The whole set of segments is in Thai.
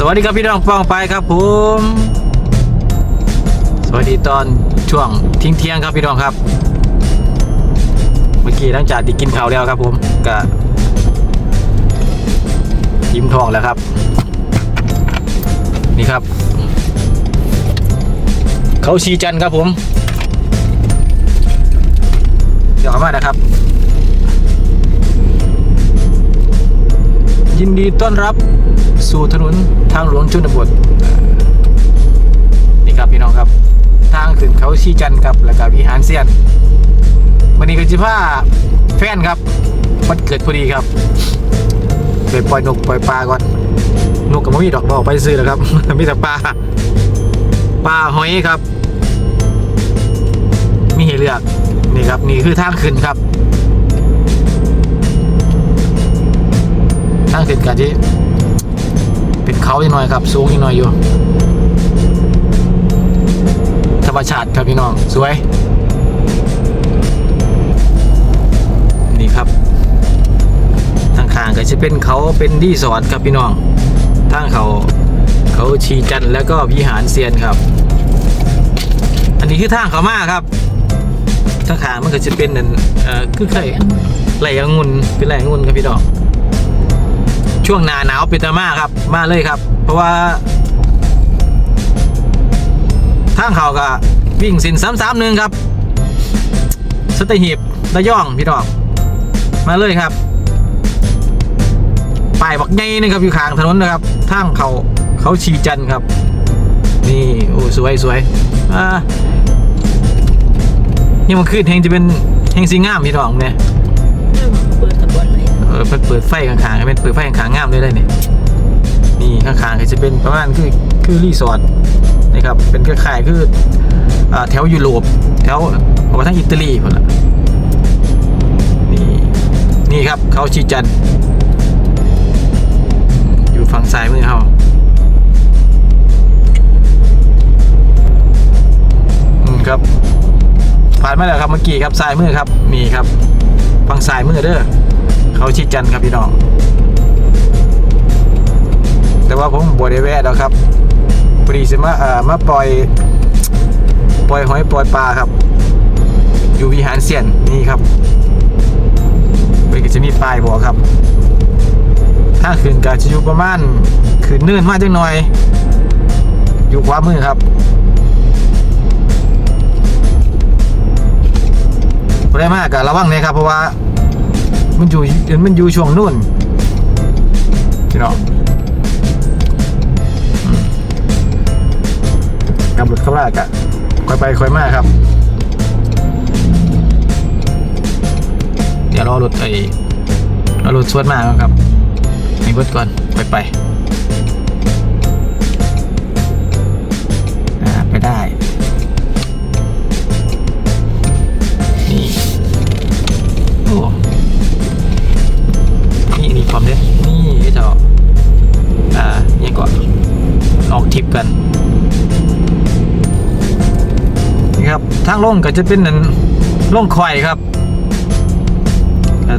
สวัสดีครับพี่น้องป้องไปครับผม สวัสดีตอนช่วงทิ้งเที่ยงครับพี่น้องครับ เมื่อกี้หลังจากที่กินข้าวแล้วครับผมก็ยิ้มทองแล้วครับ นี่ครับ เขาชีจันครับผมเดี๋ยวเข้ามานะครับ ยินดีต้อนรับสู่ถนนทางหลวงชนบทนี่ครับพี่น้องครับ ทางขึ้นเขาชีจันครับแล้วก็วิหารเซียนวันนี้ก็จะพาแฟนครับวันเกิดพอดีครับไปปล่อยนกปล่อยปลาก่อนนกกับมีดอกบอกไปซื้อแล้วครับมีแต่ปลาปลาหอยครับ มีให้เลือกนี่ครับนี่คือทางขึ้นครับ กันที่เป็นเขาอีกหน่อยครับ สูงอีกหน่อยอยู่ ธรรมชาติครับพี่น้อง สวย นี่ครับ ทางข้างก็จะเป็นเขาเป็นรีสอร์ครับพี่น้อง ทางเขาเขาชีจันแล้วก็วิหารเซียนครับ อันนี้คือทางเขามากครับทางข้างมันก็จะเป็นนั่นเอ่อคือไข่ไหลองุ่นเป็นไหลองุ่นครับพี่น้อง ช่วงหนาหนาวเป็นตามาครับ มาเลยครับ เพราะว่าทางเขาก็วิ่งสินซ้ำๆหนึ่งครับ สตหีบระย่องพี่น้องมาเลยครับป้ายบักใหญ่นะครับอยู่ข้างถนนนะครับทางเขาเขาชีจันครับ นี่โอ้สวยสวยอ่านี่มันขึ้นเฮงจะเป็นเฮงสีงามพี่น้องเนี่ยเปิดตะบนเลย อเปิดเปิดไฟข้างๆเป็นเปิดไฟข้างๆงามเลยได้นี่นี่ข้างๆก็จะเป็นประมาณคือคือรีสอร์ทนะครับเป็นคล้ายๆคืออแถวยุโรปแถวผมว่าทั้งอิตาลีพอละนี่นี่ครับเขาชีจันอยู่ฝั่งซ้ายมือเขาอืมครับผ่านมาแล้วครับเมื่อกี้ครับซ้ายมือครับนี่ครับฝั่งซ้ายมือเด้อ เขาชิดจันครับพี่น้อง แต่ว่าผมบวได้แวะแล้วครับพอดีสิมาเอ่อมาปล่อย ปล่อยหอยปล่อยปลาครับ อยู่วิหารเซียนนี่ครับไปก็จะมีป้ายบอกครับ ถ้าขึ้นก็จะอยู่ประมาณขึ้นเนื่นมากจังหน่อย อยู่ขวามือครับบ่ได้มากก็ระวังเลยครับเพราะว่า มันอยู่เดี๋ยวมันอยู่ช่วงนู่นพี่น้องกำหนดข้าแรกอะค่อยไปค่อยมาครับ เดี๋ยวรอรถไอ้รอรถสวดมาก่อนครับให้เบิดก่อนค่อยไปไปได้างลงก็จะเป็นนั่นลงควายครับอะ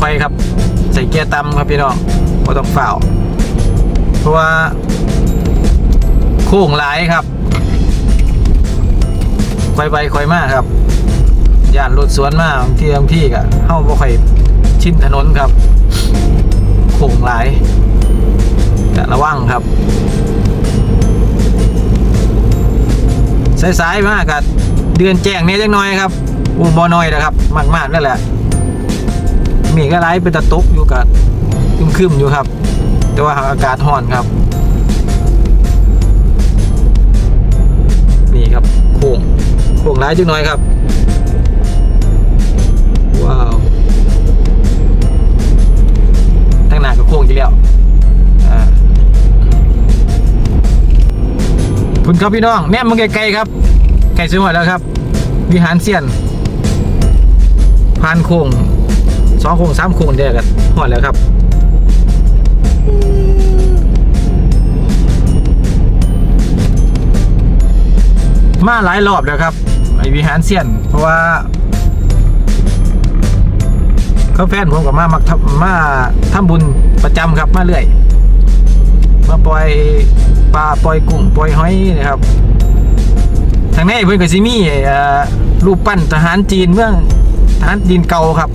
ค่อยๆครับ ใส่เกียร์ต่ำครับพี่น้องก็ต้องฝ่าวเพราะว่าโค้งหลายครับค่อยไปค่อยมาครับย่านรถสวนมาบางทีบางที่ก็เข้าบ่ค่อยชินถนนครับโค้งหลายก็ระวังครับ สายๆมากกับเดือนแจ้งเนี่ยจังน้อยครับอูบอน้อยนะครับ มากๆนั่นแหละมีก็ไล่เป็นตะตกอยู่กับคึมๆอยู่ครับ แต่ว่าอากาศร้อนครับนี่ครับโค้งโค้งหลายจังน้อยครับว้าวทั้งหน้าก็โค้งอยู่แล้ว คุณครับพี่น้องแนมมึงไกลๆครับไกลสวยแล้วครับ วิหารเซียนผ่านโค้งสองโค้งสามโค้งเดียวกันหอดแล้วครับมาหลายรอบแล้วครับไอวิหารเซียน เพราะว่าเขาแฟนผมกับมามักมาทำบุญประจำครับมาเรื่อย มาปล่อย ปลาปล่อยกุ้งปล่อยหอยนะครับทางในเพื่อนก็สิมีเอ่อรูปปั้นทหารจีนเมืองทหารจีนเก่าครับ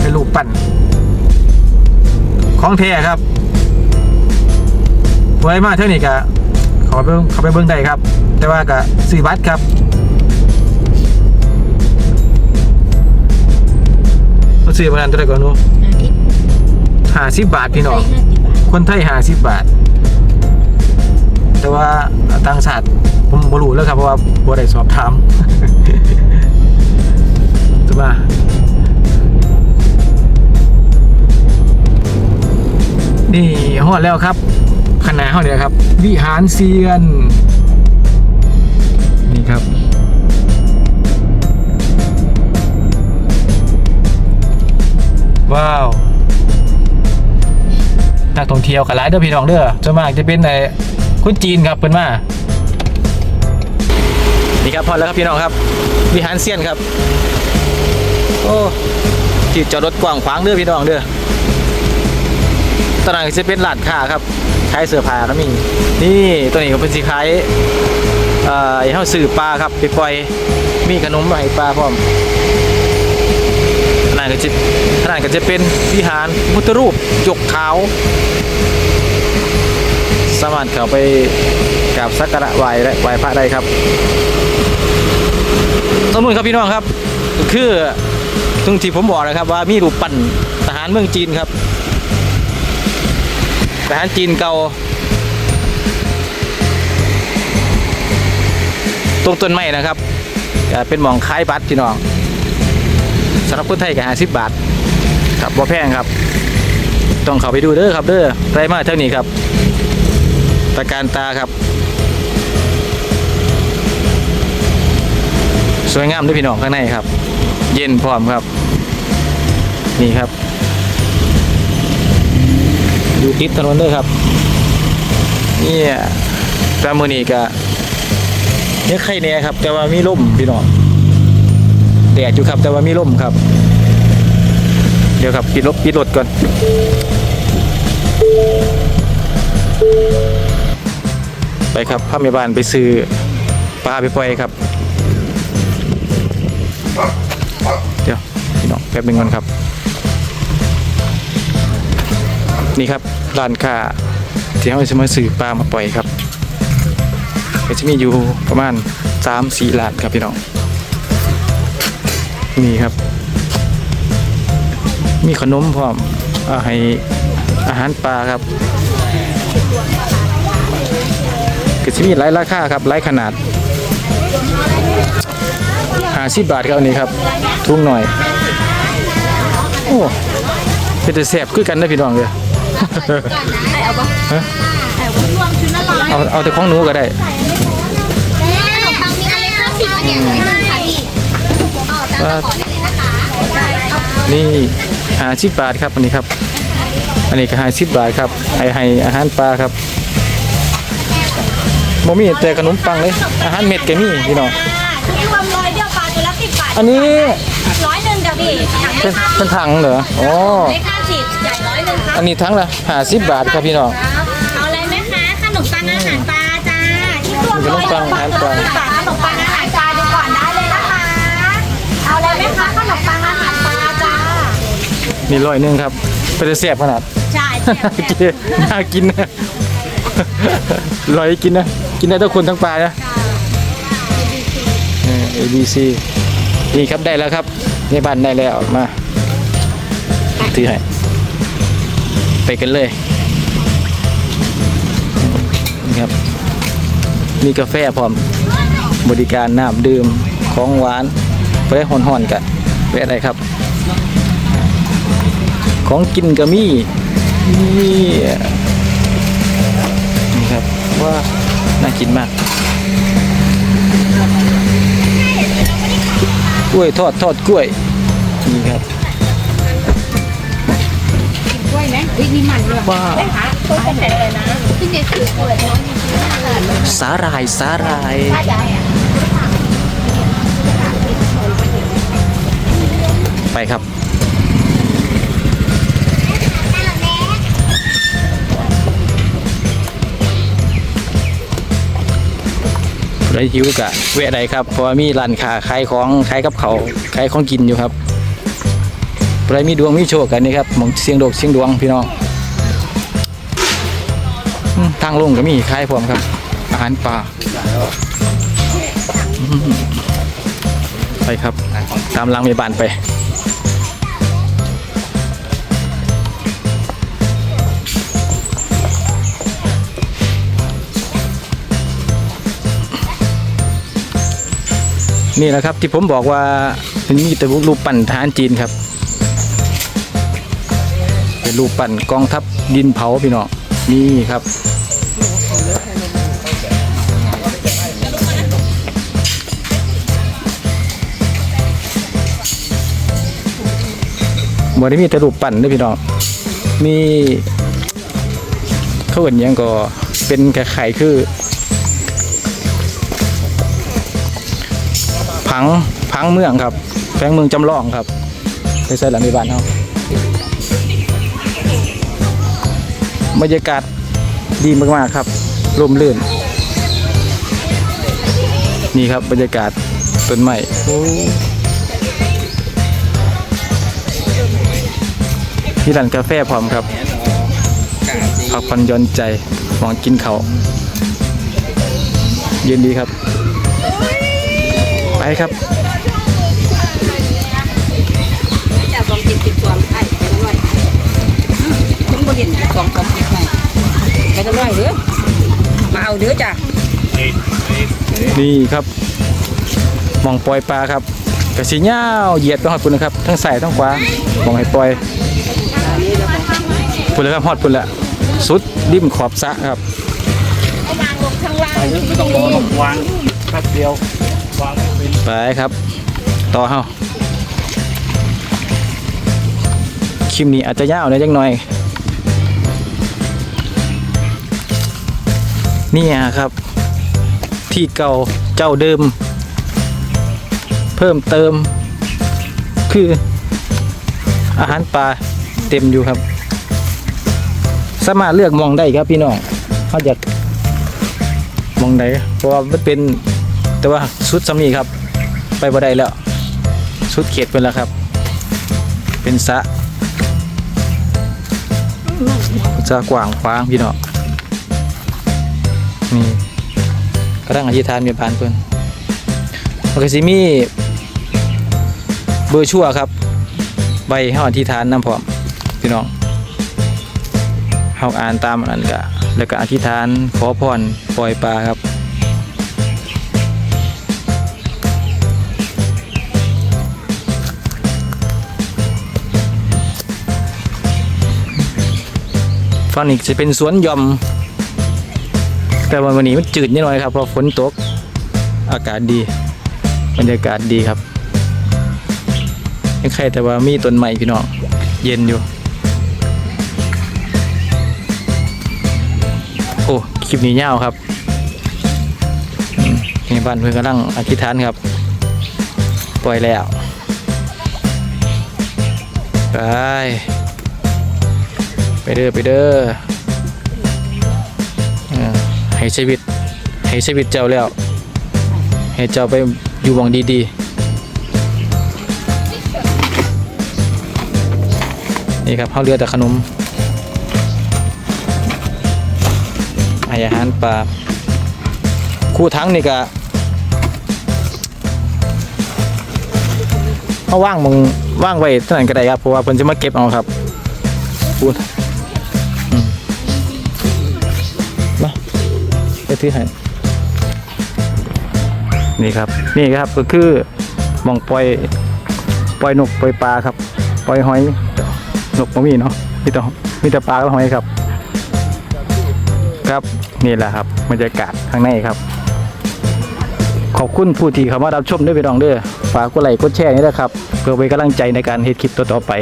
เป็นรูปปั้นของแท้ครับไว้มาเท่านี้ก็ขอไปเบิ่งเขาไปเบิ่งได้ครับ แต่ว่าก็ซื้อบัตรครับเราซื้อมานันเท่าไหร่ก่อนหนูอาทิตย์ห้าสิบบาทพี่น้องห้าสิบบาทคนไทยห้าสิบบาท แต่ว่าต่างชาติผมบ่รู้แล้วครับเพราะว่าบ่ได้สอบถามจะมานี่ฮอดแล้วครับขนาดเฮาเนี่ยครับ วิหารเซียน นี่ครับ ว้าว นักท่องเที่ยวกันหลายเด้อพี่น้องเด้อส่วนมากจะเป็นใน คนจีนครับเพิ่นมานี่ครับพอแล้วครับพี่น้องครับ วิหารเซียนครับ โอ้ที่จอดรถกว้างขวางเด้อพี่น้องเด้อตอนนั้นจะเป็นร้านค้าครับขายเสื้อผ้าก็มีนี่ตัวนี้ก็เป็นสิขายเอ่อไอ้เฮาซื้อปลาครับไปปล่อยมีขนมให้ปลาพร้อมขนาดก็จะขนาดก็จะเป็นวิหารพุทธรูปจกขาว สามารถเข้าไปกราบสักการะไหว้และไหว้พระได้ครับสมมุติครับพี่น้องครับ คือตรงที่ผมบอกนะครับว่ามีรูปปั้นทหารเมืองจีนครับ ทหารจีนเก่า ตรงต้นไม้นะครับเป็นหมองคล้ายบัตรพี่น้องสำหรับคนไทยก็ห้าสิบบาทครับบ่แพงครับ ต้องเข้าไปดูเด้อครับเด้อไรมาเท่านี้ครับ ตะการตาครับ สวยงามด้วยพี่น้องข้างในครับ เย็นพร้อมครับ นี่ครับ อยู่ติดถนนด้วยครับเนี่ยตามมือนี้ก็เนี่ยไข่แน่ครับ แต่ว่ามีลมพี่น้องแดดอยู่ครับแต่ว่ามีลมครับ เดี๋ยวครับปิดรถปิดรถก่อนไป ครับพาแม่บ้านไปซื้อปลาไปปล่อยครับ เดี๋ยวพี่น้องแป๊บหนึงก่อนครับ นี่ครับร้านค้าที่เขาจะมาซื้อปลามาปล่อยครับก็จะมีอยู่ประมาณ3 4ร้านครับพี่น้องนี่ครับ มีขนมพร้อมอาให้อาหารปลาครับ ก็จะมีหลายราคาครับหลายขนาดหาสิบบาทครับอันนี้ครับทุ่งหน่อย โอ้เป็นแต่แสบคือกันนะพี่น้องเลยเอาเอาแต่ของหนูก็ได้นมปังมีอะไรห้าสิบเนี่ยไม่ต้องค่ะพี่อ๋อตามขอได้เลยนะคะได้ครับนี่หาสิบบาทครับอันนี้ครับ อันนี้ก็หาสิบบาทครับให้ให้อาหารปลาครับ บ่มีแต่ขนมปังเลย อาหารเม็ดก็มีพี่น้องที่รวมร้อยเดียวปลาตัวละสิบบาทอันนี้ร้อยหนึ่งจ้ะพี่เป็นเป็นถังเหรออ๋อเล็กห้าสิบใหญ่ร้อยหนึ่งครับอันนี้ทั้งละหาสิบบาทครับพี่น้องเอาอะไรไหมคะขนมปังอาหารปลาจ้าที่รวมขนมปังอาหารปลาขนมปังอาหารปลาดูก่อนได้เลยนะคะ เอาอะไรไหมคะขนมปังอาหารปลาจ้านี่ร้อยหนึงครับเป็นแต่แสบขนาดใช่น่ากินนะลอยกินนะ กินได้ทั้งคนทั้งปลานะเออ ABC นี่ครับได้แล้วครับในบ้านได้แล้วมาถือให้ไปกันเลยนี่ครับมีกาแฟพร้อมบริการน้ำดื่มของหวานไปได้ห่อนๆกันไปอะไรครับ ของกินก็มีนี่นี่ครับว่า น่ากินมากกล้วยทอดทอดกล้วยนี่ครับกล้วยไหมอุ้ยนี่มันด้วยว้าวนะคะต้นแข็งเลยนะที่เด็ดคือกล้วยเนาะสาหร่ายสาหร่ายป้าใหญ่อะไปครับ ไรหิวกะเวะใดครับเพราะว่ามีร้านค้าขายของขายกับเขาขายของกินอยู่ครับไรมีดวงมีโชคกันนี่ครับมองเสียงโดกเสียงดวงพี่น้องทางลงก็มีขายพร้อมครับ อาหารป่าไปครับ ตามลังมีบานไป นี่แหละครับที่ผมบอกว่ามีแต่รูปปั้นทหารจีนครับ เป็นรูปปั้นกองทัพดินเผาพี่น้องนี่ครับบ่ได้มีแต่รูปปั้นด้อพี่น้องมีเขาเอิ้นยังก็เป็นคล้ายๆคือ ผังผังเมืองครับแฝงเมืองจำลองครับไปใส่หลังในบ้านเขาบรรยากาศดีมากๆครับร่มรื่น นี่ครับบรรยากาศต้นไม้ที่ร้านกาแฟพร้อมครับพักผ่อนย่อนใจมองกินเขาเย็นดีครับ ไปครับจากสองจิตจิตสวมไอ้ไปละร้อยถึงบริเวณสองสองจิตใหม่ไปละร้อยเด้อมาเอาเด้อจ้ะนี่ครับหมองปล่อยปลาครับกระสีเงาวเหยียดไปหอดปุ่นนะครับ ทั้งใส่ทั้งขวาหมองให้ปล่อยปุ่นแล้วครับหอดปุ่นละสุดริมขอบสระครับไม่ต้องรอหรอกวางแป๊บเดียววาง ไปครับ ต่อเฮาคลิปนี้อาจจะยาวน่อยจังหน่อย นี่ครับ ที่เก่าเจ้าเดิม เพิ่มเติม คือ อาหารปลาเต็มอยู่ครับ สามารถเลือกมองได้ครับพี่น้องเขาอยากมองไหนเพราะว่ามันเป็น แต่ว่าชุดสำนีครับ ไปบ่ได้แล้วชุดเขตเป็นแล้วครับ เป็นสะจะกว้างขวางพี่น้องนี่กระดังอธิษฐานมีพานเพิ่นมันก็สิมีเบอร์ชั่วครับ ใบเฮาอธิษฐานน้ำพร้อมพี่น้องเฮาอ่านตามอันนั้นก็แล้วก็อธิษฐานขอพรปล่อยปลาครับ ฝั่งนี้จะเป็นสวนยอม แต่ว่าวันนี้มันจืดนิดหน่อยครับเพราะฝนตกอากาศดีบรรยากาศดีครับยังใครแต่ว่ามีต้นไม้พี่น้องเย็นอยู่โอ้คลิปนี้ยาวครับอืมนี่บ้านเพื่อนกำลังอธิษฐานครับ ปล่อยแล้วไป เด้อไปเด้อให้ชีวิต ให้ชีวิตเจ้าแล้ว ให้เจ้าไปอยู่หวังดีๆ นี่ครับข้าวเรือแต่ขนมอาหารปลาคู่ทั้งนี่ก็เขาว่างมึงว่างไว้เท่านั้นก็ได้ครับเพราะว่าเพิ่นจะมาเก็บเอาครับพู ที่ให้นี่ครับ นี่ครับก็คือมองปล่อยปล่อยนกปล่อยปลาครับ ปล่อยหอยนกบ่มีเนาะมีแต่มีแต่ปลากับหอยครับ ครับนี่แหละครับบรรยากาศข้างในครับ ขอบคุณผู้ที่เข้ามารับชมด้วยพี่น้องเด้อฝากกดไลค์กดแชร์นี่นะครับ เพื่อเป็นกำลังใจในการเฮ็ดคลิปต่อๆไป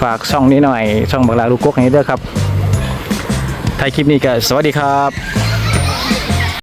ฝากช่องนี้หน่อย ช่องบักลาลูกกกให้ด้วยครับท้ายคลิปนี้ก็สวัสดีครับ